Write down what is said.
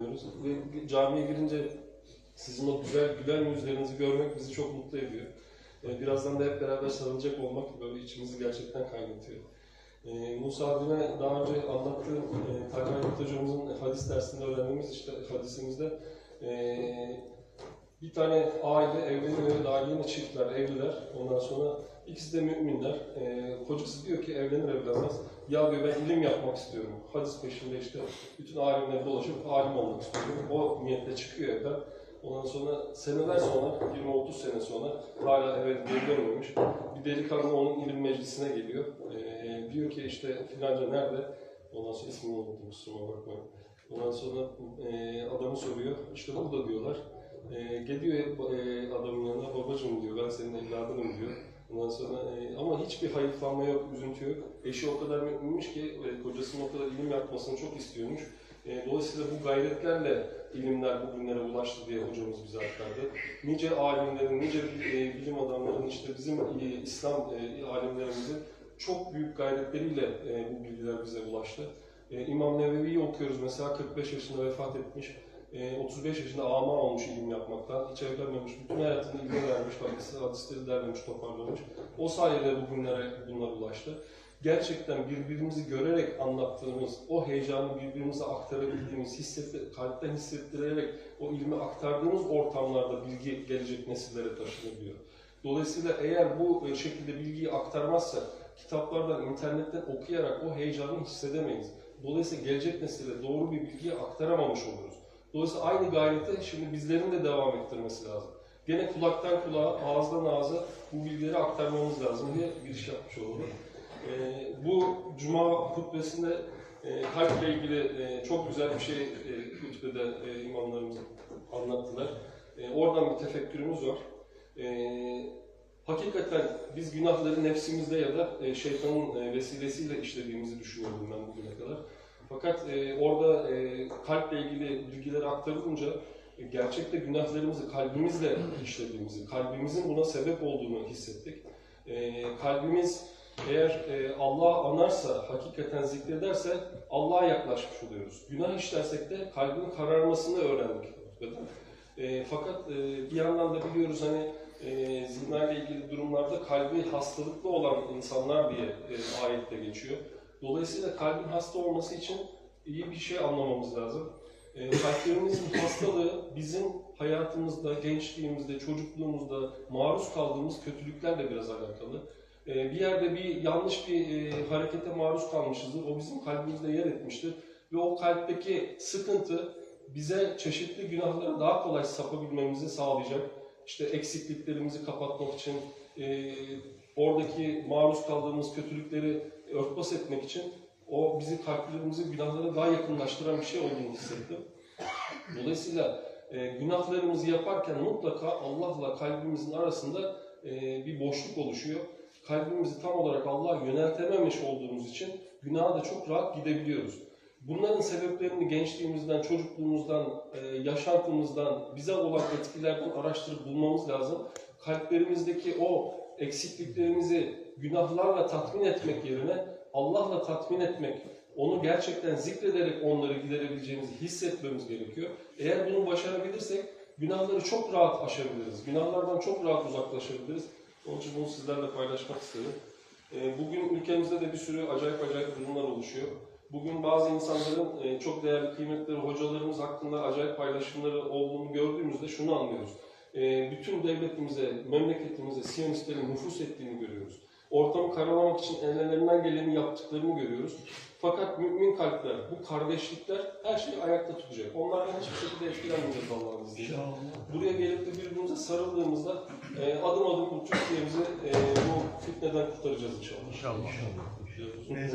yapıyoruz. Ve camiye girince sizin o güzel gülen yüzlerinizi görmek bizi çok mutlu ediyor. Ee, Birazdan da hep beraber sarılacak olmak böyle içimizi gerçekten kaynatıyor. Ee, Musa abime daha önce anlattığım e, hocamızın hadis dersinde öğrendiğimiz işte hadisimizde e, bir tane aile evleniyor, daha çiftler, evliler. Ondan sonra ikisi de müminler. E, kocası diyor ki evlenir evlenmez. Ya diyor ben ilim yapmak istiyorum. Hadis peşinde işte bütün alimleri dolaşıp alim olmak istiyorum. O niyetle çıkıyor evden. Ondan sonra seneler sonra, 20-30 sene sonra hala eve geri. Bir delikanlı onun ilim meclisine geliyor. E, diyor ki işte filanca nerede? Ondan sonra ismini unuttum kusuruma bakmayın. Ondan sonra e, adamı soruyor. İşte burada diyorlar. E, geliyor e, adamın yanına babacığım diyor ben senin evladınım diyor. Ondan sonra e, ama hiçbir hayıflanma yok, üzüntü yok. Eşi o kadar müminmiş ki e, kocasının o kadar ilim yapmasını çok istiyormuş. E, dolayısıyla bu gayretlerle ilimler bugünlere ulaştı diye hocamız bize aktardı. Nice alimlerin, nice e, bilim adamlarının işte bizim e, İslam e, alimlerimizin çok büyük gayretleriyle e, bu bilgiler bize ulaştı. E, İmam Nevevi'yi okuyoruz mesela 45 yaşında vefat etmiş. E, 35 yaşında ama olmuş ilim yapmaktan, hiç evlenmemiş, bütün hayatını ilme vermiş, hadis, hadisleri derlemiş, toparlamış. O sayede bugünlere bunlar ulaştı. Gerçekten birbirimizi görerek anlattığımız, o heyecanı birbirimize aktarabildiğimiz, hissetti, kalpten hissettirerek o ilmi aktardığımız ortamlarda bilgi gelecek nesillere taşınabiliyor. Dolayısıyla eğer bu şekilde bilgiyi aktarmazsak, kitaplardan, internetten okuyarak o heyecanı hissedemeyiz. Dolayısıyla gelecek nesile doğru bir bilgiyi aktaramamış oluruz. Dolayısıyla aynı gayreti şimdi bizlerin de devam ettirmesi lazım. Gene kulaktan kulağa, ağızdan ağza bu bilgileri aktarmamız lazım diye giriş yapmış olalım. Ee, bu Cuma hutbesinde e, kalple ilgili e, çok güzel bir şey e, hutbede e, imamlarımız anlattılar. E, oradan bir tefekkürümüz var. E, hakikaten biz günahları nefsimizde ya da e, şeytanın e, vesilesiyle işlediğimizi düşünüyorum ben bugüne kadar. Fakat e, orada e, kalple ilgili bilgileri aktarılınca e, gerçekte günahlarımızı kalbimizle işlediğimizi, kalbimizin buna sebep olduğunu hissettik. E, kalbimiz eğer e, Allah anarsa, hakikaten zikrederse Allah'a yaklaşmış oluyoruz. Günah işlersek de kalbin kararmasını öğrendik. E, fakat e, bir yandan da biliyoruz hani e, zina ile ilgili durumlarda kalbi hastalıklı olan insanlar diye e, ayette geçiyor. Dolayısıyla kalbin hasta olması için iyi bir şey anlamamız lazım. E, kalplerimizin hastalığı bizim hayatımızda, gençliğimizde, çocukluğumuzda maruz kaldığımız kötülüklerle biraz alakalı. E, bir yerde bir yanlış bir e, harekete maruz kalmışızdır. O bizim kalbimizde yer etmiştir. Ve o kalpteki sıkıntı bize çeşitli günahlara daha kolay sapabilmemizi sağlayacak. İşte eksikliklerimizi kapatmak için, e, oradaki maruz kaldığımız kötülükleri örtbas etmek için o bizi kalplerimizi günahlara daha yakınlaştıran bir şey olduğunu hissettim. Dolayısıyla e, günahlarımızı yaparken mutlaka Allah'la kalbimizin arasında e, bir boşluk oluşuyor. Kalbimizi tam olarak Allah'a yöneltememiş olduğumuz için günaha da çok rahat gidebiliyoruz. Bunların sebeplerini gençliğimizden, çocukluğumuzdan, e, yaşantımızdan, bize olan etkilerden araştırıp bulmamız lazım. Kalplerimizdeki o eksikliklerimizi günahlarla tatmin etmek yerine Allah'la tatmin etmek, onu gerçekten zikrederek onları giderebileceğimizi hissetmemiz gerekiyor. Eğer bunu başarabilirsek günahları çok rahat aşabiliriz. Günahlardan çok rahat uzaklaşabiliriz. Onun için bunu sizlerle paylaşmak istedim. E, Bugün ülkemizde de bir sürü acayip acayip durumlar oluşuyor. Bugün bazı insanların e, çok değerli, kıymetli hocalarımız hakkında acayip paylaşımları olduğunu gördüğümüzde şunu anlıyoruz. E, Bütün devletimize, memleketimize Siyonistlerin nüfus ettiğini görüyoruz. Ortamı karalamak için ellerinden geleni yaptıklarını görüyoruz. Fakat mümin kalpler, bu kardeşlikler her şeyi ayakta tutacak. Onlardan hiçbir şekilde etkilenmeyeceğiz Allah'ın izniyle. Buraya gelip de birbirimize sarıldığımızda e, adım adım bu Türkiye'mizi e, bu fitneden kurtaracağız inşallah. İnşallah. Diyoruz.